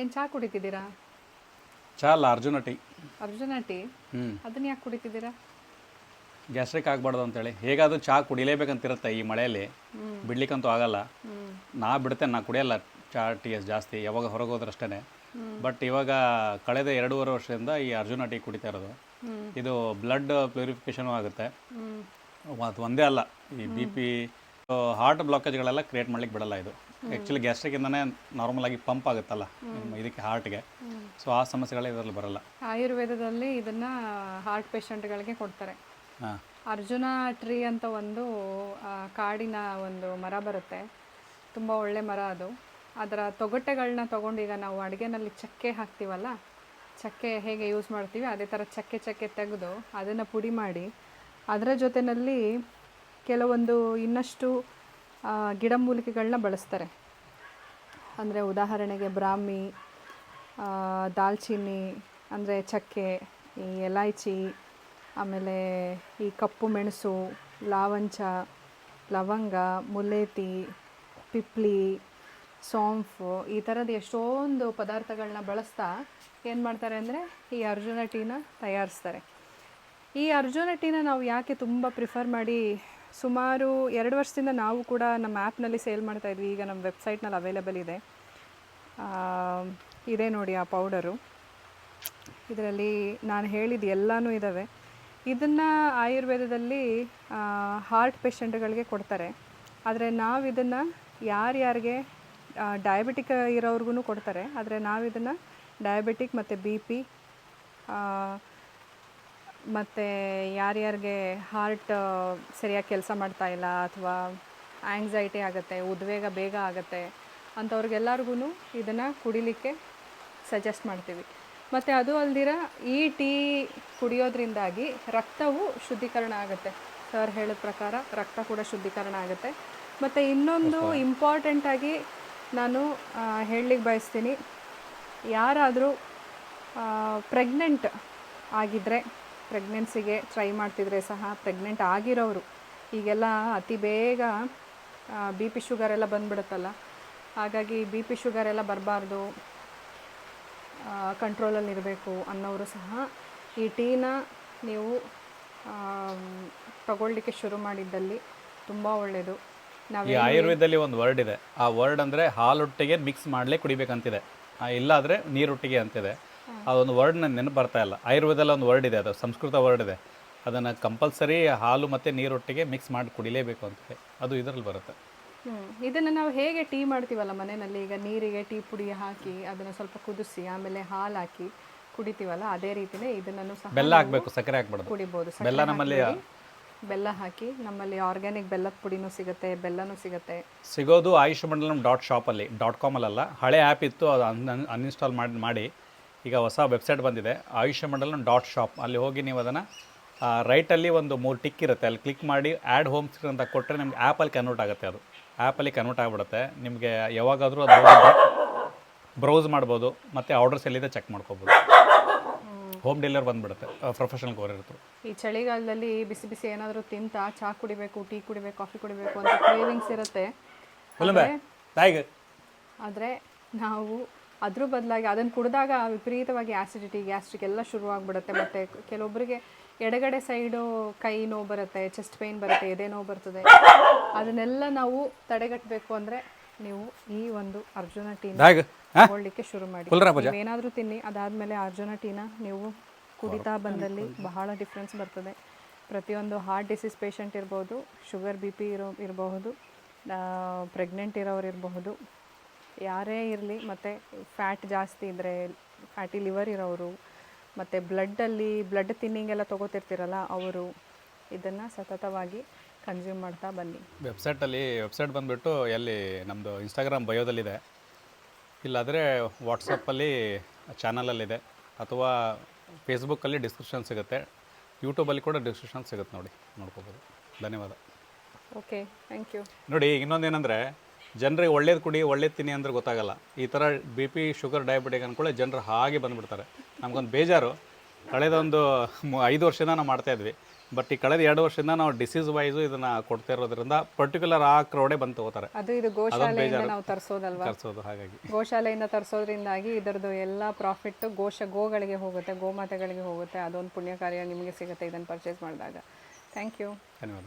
ಏನು ಚಹಾ ಕುಡಿತಿದ್ದೀರಾ? ಚಾ ಅಲ್ಲ ಅರ್ಜುನ ಟೀ. ಅರ್ಜುನ ಟೀ? ಹ್ಞೂ ಅದನ್ನ ಯಾಕೆ ಕುಡಿತಿದ್ದೀರಾ? ಗ್ಯಾಸ್ಟ್ರಿಕ್ ಆಗಬಾರ್ದು ಅಂತೇಳಿ. ಹೇಗಾದರೂ ಚಹಾ ಕುಡಿಲೇಬೇಕಂತಿರುತ್ತೆ ಈ ಮಳೆಯಲ್ಲಿ. ಬಿಡ್ಲಿಕ್ಕಂತೂ ಆಗಲ್ಲ. ನಾ ಬಿಡ್ತೇನೆ ನಾ ಕುಡಿಯಲ್ಲ ಚಹಾ ಟೀ ಜಾಸ್ತಿ ಯಾವಾಗ ಹೊರಗೆ ಹೋದ್ರಷ್ಟೇ ಬಟ್ ಇವಾಗ ಕಳೆದ ಎರಡೂವರೆ ವರ್ಷದಿಂದ ಈ ಅರ್ಜುನ ಟೀ ಕುಡಿತಾ ಇರೋದು. ಇದು ಬ್ಲಡ್ ಪ್ಯೂರಿಫಿಕೇಶನು ಆಗುತ್ತೆ. ಅದು ಒಂದೇ ಅಲ್ಲ ಈ ಬಿ ಪಿ ಹಾರ್ಟ್ ಬ್ಲಾಕೇಜ್ಗಳೆಲ್ಲ ಕ್ರಿಯೇಟ್ ಮಾಡ್ಲಿಕ್ಕೆ ಬಿಡಲ್ಲ ಇದು. ಆ್ಯಕ್ಚುಲಿ ಗ್ಯಾಸ್ಟ್ರಿಕ್ಕಿಂದನೇ ನಾರ್ಮಲ್ ಆಗಿ ಪಂಪ್ ಆಗುತ್ತಲ್ಲ ನಿಮ್ಮ ಇದಕ್ಕೆ ಹಾರ್ಟ್ಗೆ ಸೊ ಆ ಸಮಸ್ಯೆಗಳೇ ಇದರಲ್ಲಿ ಬರಲ್ಲ. ಆಯುರ್ವೇದದಲ್ಲಿ ಇದನ್ನ ಹಾರ್ಟ್ ಪೇಷಂಟ್ಗಳಿಗೆ ಕೊಡ್ತಾರೆ. ಅರ್ಜುನ ಟ್ರೀ ಅಂತ ಒಂದು ಕಾಡಿನ ಒಂದು ಮರ ಬರುತ್ತೆ. ತುಂಬ ಒಳ್ಳೆ ಮರ ಅದು. ಅದರ ತೊಗಟೆಗಳನ್ನ ತೊಗೊಂಡು ಈಗ ನಾವು ಅಡುಗೆನಲ್ಲಿ ಚಕ್ಕೆ ಹಾಕ್ತೀವಲ್ಲ ಚಕ್ಕೆ ಹೇಗೆ ಯೂಸ್ ಮಾಡ್ತೀವಿ ಅದೇ ಥರ ಚಕ್ಕೆ ಚಕ್ಕೆ ತೆಗೆದು ಅದನ್ನು ಪುಡಿ ಮಾಡಿ ಅದರ ಜೊತೆಯಲ್ಲಿ ಕೆಲವೊಂದು ಇನ್ನಷ್ಟು ಗಿಡಮೂಲಿಕೆಗಳನ್ನ ಬಳಸ್ತಾರೆ. ಅಂದರೆ ಉದಾಹರಣೆಗೆ ಬ್ರಾಹ್ಮಿ ದಾಲ್ಚಿನ್ನಿ, ಅಂದರೆ ಚಕ್ಕೆ, ಈ ಎಲೈಚಿ, ಆಮೇಲೆ ಈ ಕಪ್ಪು ಮೆಣಸು, ಲಾವಂಚ, ಲವಂಗ, ಮುಲ್ಲೇತಿ, ಪಿಪ್ಲಿ ಸೋಂಫು ಈ ಥರದ ಎಷ್ಟೊಂದು ಪದಾರ್ಥಗಳನ್ನ ಬಳಸ್ತಾ ಏನು ಮಾಡ್ತಾರೆ ಅಂದರೆ ಈ ಅರ್ಜುನ ಟೀನ ತಯಾರಿಸ್ತಾರೆ. ಈ ಅರ್ಜುನ ಟೀನ ನಾವು ಯಾಕೆ ತುಂಬ ಪ್ರಿಫರ್ ಮಾಡಿ ಸುಮಾರು ಎರಡು ವರ್ಷದಿಂದ ನಾವು ಕೂಡ ನಮ್ಮ ಆ್ಯಪ್ನಲ್ಲಿ ಸೇಲ್ ಮಾಡ್ತಾ ಇದ್ವಿ. ಈಗ ನಮ್ಮ ವೆಬ್ಸೈಟ್ನಲ್ಲಿ ಅವೈಲೇಬಲ್ ಇದೆ. ಇದೇ ನೋಡಿ ಆ ಪೌಡರು. ಇದರಲ್ಲಿ ನಾನು ಹೇಳಿದ ಎಲ್ಲನೂ ಇದ್ದಾವೆ. ಇದನ್ನು ಆಯುರ್ವೇದದಲ್ಲಿ ಹಾರ್ಟ್ ಪೇಷಂಟ್ಗಳಿಗೆ ಕೊಡ್ತಾರೆ. ಆದರೆ ನಾವು ಇದನ್ನು ಯಾರ್ಯಾರಿಗೆ ಡಯಾಬಿಟಿಕ್ ಇರೋರ್ಗು ಕೊಡ್ತಾರೆ. ಆದರೆ ನಾವು ಇದನ್ನು ಡಯಾಬಿಟಿಕ್ ಮತ್ತು ಬಿ ಪಿ ಮತ್ತು ಯಾರ್ಯಾರಿಗೆ ಹಾರ್ಟ್ ಸರಿಯಾಗಿ ಕೆಲಸ ಮಾಡ್ತಾ ಇಲ್ಲ ಅಥವಾ ಆ್ಯಂಗ್ಸೈಟಿ ಆಗುತ್ತೆ ಉದ್ವೇಗ ಬೇಗ ಆಗುತ್ತೆ ಅಂಥವ್ರಿಗೆಲ್ಲರಿಗೂ ಇದನ್ನು ಕುಡಿಲಿಕ್ಕೆ ಸಜೆಸ್ಟ್ ಮಾಡ್ತೀವಿ. ಮತ್ತು ಅದು ಅಲ್ದಿರ ಈ ಟೀ ಕುಡಿಯೋದ್ರಿಂದಾಗಿ ರಕ್ತವು ಶುದ್ಧೀಕರಣ ಆಗುತ್ತೆ. ಸರ್ ಹೇಳಿದ ಪ್ರಕಾರ ರಕ್ತ ಕೂಡ ಶುದ್ಧೀಕರಣ ಆಗುತ್ತೆ. ಮತ್ತು ಇನ್ನೊಂದು ಇಂಪಾರ್ಟೆಂಟಾಗಿ ನಾನು ಹೇಳಲಿಕ್ಕೆ ಬಯಸ್ತೀನಿ ಯಾರಾದರೂ ಪ್ರೆಗ್ನೆಂಟ್ ಆಗಿದ್ದರೆ ಪ್ರೆಗ್ನೆನ್ಸಿಗೆ ಟ್ರೈ ಮಾಡ್ತಿದ್ರೆ ಸಹ ಪ್ರೆಗ್ನೆಂಟ್ ಆಗಿರೋರು ಈಗೆಲ್ಲ ಅತಿ ಬೇಗ ಬಿ ಪಿ ಶುಗರ್ ಎಲ್ಲ ಬಂದ್ಬಿಡುತ್ತಲ್ಲ. ಹಾಗಾಗಿ ಬಿ ಪಿ ಶುಗರ್ ಎಲ್ಲ ಬರಬಾರ್ದು ಕಂಟ್ರೋಲಲ್ಲಿ ಇರಬೇಕು ಅನ್ನೋರು ಸಹ ಈ ಟೀನ ನೀವು ತಗೊಳ್ಳಿಕ್ಕೆ ಶುರು ಮಾಡಿದ್ದಲ್ಲಿ ತುಂಬ ಒಳ್ಳೆಯದು ನಾವು ಆಯುರ್ವೇದದಲ್ಲಿ ಒಂದು ವರ್ಡ್ ಇದೆ. ಆ ವರ್ಡ್ ಅಂದರೆ ಹಾಲೊಟ್ಟಿಗೆ ಮಿಕ್ಸ್ ಮಾಡಲೇ ಕುಡಿಬೇಕಂತಿದೆ. ಇಲ್ಲಾದರೆ ಇಲ್ಲಾದ್ರೆ ನೀರೊಟ್ಟಿಗೆ ಅಂತಿದೆ. ಅದೊಂದು ವರ್ಡ್ ನನ್ನ ನೆನಪು ಬರ್ತಾ ಇಲ್ಲ. ಆಯುರ್ವೇದದಲ್ಲಿ ಒಂದು ವರ್ಡ್ ಇದೆ ಅದು ಸಂಸ್ಕೃತ ವರ್ಡ್ ಇದೆ. ಅದನ್ನು ಕಂಪಲ್ಸರಿ ಹಾಲು ಮತ್ತು ನೀರೊಟ್ಟಿಗೆ ಮಿಕ್ಸ್ ಮಾಡಿ ಕುಡಿಲೇಬೇಕು ಅಂತ ಅದು ಇದರಲ್ಲಿ ಬರುತ್ತೆ. ಇದನ್ನು ನಾವು ಹೇಗೆ ಟೀ ಮಾಡ್ತೀವಲ್ಲ ಮನೆಯಲ್ಲಿ? ಈಗ ನೀರಿಗೆ ಟೀ ಪುಡಿ ಹಾಕಿ ಅದನ್ನು ಸ್ವಲ್ಪ ಕುದಿಸಿ ಆಮೇಲೆ ಹಾಲು ಹಾಕಿ ಕುಡಿತೀವಲ್ಲ ಅದೇ ರೀತಿಯೇ ಇದನ್ನು ಸಹ ಬೆಲ್ಲ ಹಾಕಬೇಕು ಸಕ್ಕರೆ ಹಾಕ್ಬಾರ್ದು. ಕುಡಿಬೋದು. ಬೆಲ್ಲ ನಮ್ಮಲ್ಲಿ ಬೆಲ್ಲ ಹಾಕಿ ನಮ್ಮಲ್ಲಿ ಆರ್ಗ್ಯಾನಿಕ್ ಬೆಲ್ಲದ ಪುಡಿನೂ ಸಿಗುತ್ತೆ ಬೆಲ್ಲನೂ ಸಿಗುತ್ತೆ. ಸಿಗೋದು ಆಯುಷ್ ಮಂಡಲಂ ಡಾಟ್ ಶಾಪಲ್ಲಿ ಡಾಟ್ ಕಾಮಲ್ಲ ಹಳೆ ಆ್ಯಪ್ ಇತ್ತು ಅದು ಅನ್ಇನ್ಸ್ಟಾಲ್ ಮಾಡಿ ಮಾಡಿ ಈಗ ಹೊಸ ವೆಬ್ಸೈಟ್ ಬಂದಿದೆ ಆಯುಷ್ಯ ಮಂಡಲಂ ಡಾಟ್ ಶಾಪ್ ಅಲ್ಲಿ ಹೋಗಿ ನೀವು ಅದನ್ನು ರೈಟಲ್ಲಿ ಒಂದು ಮೂರು ಟಿಕ್ ಇರುತ್ತೆ. ಅಲ್ಲಿ ಕ್ಲಿಕ್ ಮಾಡಿ ಆ್ಯಡ್ ಹೋಮ್ ಸ್ಕ್ರೀನ್ ಅಂತ ಕೊಟ್ಟರೆ ನಿಮ್ಗೆ ಆ್ಯಪಲ್ಲಿ ಕನ್ವರ್ಟ್ ಆಗುತ್ತೆ ಅದು. ಆ್ಯಪಲ್ಲಿ ಕನ್ವರ್ಟ್ ಆಗಿಬಿಡುತ್ತೆ. ನಿಮಗೆ ಯಾವಾಗಾದರೂ ಅದು ಬ್ರೌಸ್ ಮಾಡ್ಬೋದು ಮತ್ತು ಆರ್ಡರ್ಸ್ ಎಲ್ಲಿದೆ ಚೆಕ್ ಮಾಡ್ಕೋಬೋದು. ಹೋಮ್. ಡೆಲಿವರ್ ಬಂದ್ಬಿಡುತ್ತೆ ಪ್ರೊಫೆಷನಲ್ ಕೋರ್ ಇರುತ್ತೆ ಈ ಚಳಿಗಾಲದಲ್ಲಿ ಬಿಸಿ ಬಿಸಿ ಏನಾದರೂ ತಿಂತ ಚಹಾ ಕುಡಿಬೇಕು ಟೀ ಕುಡಿಬೇಕು ಕಾಫಿ ಕುಡಿಬೇಕು ಅಂತ ಕ್ರೇವಿಂಗ್ಸ್ ಇರುತ್ತೆ. ಆದರೆ ನಾವು ಅದ್ರ ಬದಲಾಗಿ ಅದನ್ನ ಕುಡಿದಾಗ ವಿಪರೀತವಾಗಿ ಆ್ಯಸಿಡಿಟಿ ಗ್ಯಾಸ್ಟ್ರಿಕ್ ಎಲ್ಲ ಶುರುವಾಗ್ಬಿಡುತ್ತೆ. ಮತ್ತೆ ಕೆಲವೊಬ್ಬರಿಗೆ ಎಡಗಡೆ ಸೈಡು ಕೈ ನೋವು ಬರುತ್ತೆ ಚೆಸ್ಟ್ ಪೇಯ್ನ್ ಬರುತ್ತೆ ಎದೆ ನೋವು ಬರ್ತದೆ. ಅದನ್ನೆಲ್ಲ ನಾವು ತಡೆಗಟ್ಟಬೇಕು ಅಂದರೆ ನೀವು ಈ ಒಂದು ಅರ್ಜುನ ಟೀನ ತಗೊಳ್ಳಿಕ್ಕೆ ಶುರು ಮಾಡಿ. ಏನಾದರೂ ತಿನ್ನಿ ಅದಾದ್ಮೇಲೆ ಅರ್ಜುನ ಟೀನ ನೀವು ಕುಡಿತಾ ಬಂದಲ್ಲಿ ಬಹಳ ಡಿಫ್ರೆನ್ಸ್ ಬರ್ತದೆ. ಪ್ರತಿಯೊಂದು ಹಾರ್ಟ್ ಡಿಸೀಸ್ ಪೇಷಂಟ್ ಇರ್ಬೋದು ಶುಗರ್ ಬಿ ಪಿ ಇರೋ ಇರಬಹುದು ಪ್ರೆಗ್ನೆಂಟ್ ಇರೋರು ಇರಬಹುದು ಯಾರೇ ಇರಲಿ ಮತ್ತು ಫ್ಯಾಟ್ ಜಾಸ್ತಿ ಇದ್ದರೆ ಫ್ಯಾಟಿ ಲಿವರ್ ಇರೋರು ಮತ್ತು ಬ್ಲಡ್ಡಲ್ಲಿ ಬ್ಲಡ್ ತಿನ್ನಿಂಗ್ ಎಲ್ಲ ತೊಗೋತಿರ್ತೀರಲ್ಲ ಅವರು ಇದನ್ನು ಸತತವಾಗಿ ಕನ್ಸ್ಯೂಮ್ ಮಾಡ್ತಾ ಬನ್ನಿ. ವೆಬ್ಸೈಟಲ್ಲಿ ವೆಬ್ಸೈಟ್ ಬಂದುಬಿಟ್ಟು ಎಲ್ಲಿ ನಮ್ಮದು ಇನ್ಸ್ಟಾಗ್ರಾಮ್ ಬಯೋದಲ್ಲಿದೆ. ಇಲ್ಲಾದರೆ ವಾಟ್ಸಪ್ಪಲ್ಲಿ ಚಾನಲಲ್ಲಿದೆ ಅಥವಾ ಫೇಸ್ಬುಕ್ಕಲ್ಲಿ ಡಿಸ್ಕ್ರಿಪ್ಷನ್ ಸಿಗುತ್ತೆ. ಯೂಟ್ಯೂಬಲ್ಲಿ ಕೂಡ ಡಿಸ್ಕ್ರಿಪ್ಷನ್ ಸಿಗುತ್ತೆ ನೋಡಿ ನೋಡ್ಕೋಬೋದು. ಧನ್ಯವಾದ. ಓಕೆ ಥ್ಯಾಂಕ್ ಯು ನೋಡಿ ಇನ್ನೊಂದೇನೆಂದರೆ ಜನರಿಗೆ ಒಳ್ಳೇದು ಕುಡಿ ಒಳ್ಳೇದು ತಿನ್ನಿ ಅಂದ್ರೆ ಗೊತ್ತಾಗಲ್ಲ. ಈ ಥರ ಬಿ ಪಿ ಶುಗರ್ ಡಯಾಬಿಟಿಕ್ ಅಂದ್ಕೊಳ್ಳಿ ಜನರು ಹಾಗೆ ಬಂದುಬಿಡ್ತಾರೆ. ನಮಗೊಂದು ಬೇಜಾರು. ಕಳೆದ ಒಂದು ಮು- ಐದು ವರ್ಷದಿಂದ ನಾವು ಮಾಡ್ತಾ ಇದ್ವಿ. ಬಟ್ ಈ ಕಳೆದ ಎರಡು ವರ್ಷದಿಂದ ನಾವು ಡಿಸೀಸ್ ವೈಸು ಇದನ್ನ ಕೊಡ್ತಾ ಇರೋದ್ರಿಂದ ಪರ್ಟಿಕ್ಯುಲರ್ ಆ ಕ್ರೌಡೆ ಬಂದು ತಗೋತಾರೆ. ಅದು ಇದು ಗೋಶಾಲೆಯಿಂದ ನಾವು ತರಿಸೋದಲ್ವಾ? ತರಿಸೋದು ಹಾಗಾಗಿ. ಗೋಶಾಲೆಯಿಂದ ತರಿಸೋದ್ರಿಂದಾಗಿ ಇದರದ್ದು ಎಲ್ಲ ಪ್ರಾಫಿಟ್ ಗೋಶ ಗೋಗಳಿಗೆ ಹೋಗುತ್ತೆ ಗೋಮಾತೆಗಳಿಗೆ ಹೋಗುತ್ತೆ. ಅದೊಂದು ಪುಣ್ಯ ಕಾರ್ಯ ನಿಮಗೆ ಸಿಗುತ್ತೆ ಇದನ್ನು ಪರ್ಚೇಸ್ ಮಾಡಿದಾಗ. ಥ್ಯಾಂಕ್ ಯು ಧನ್ಯವಾದ.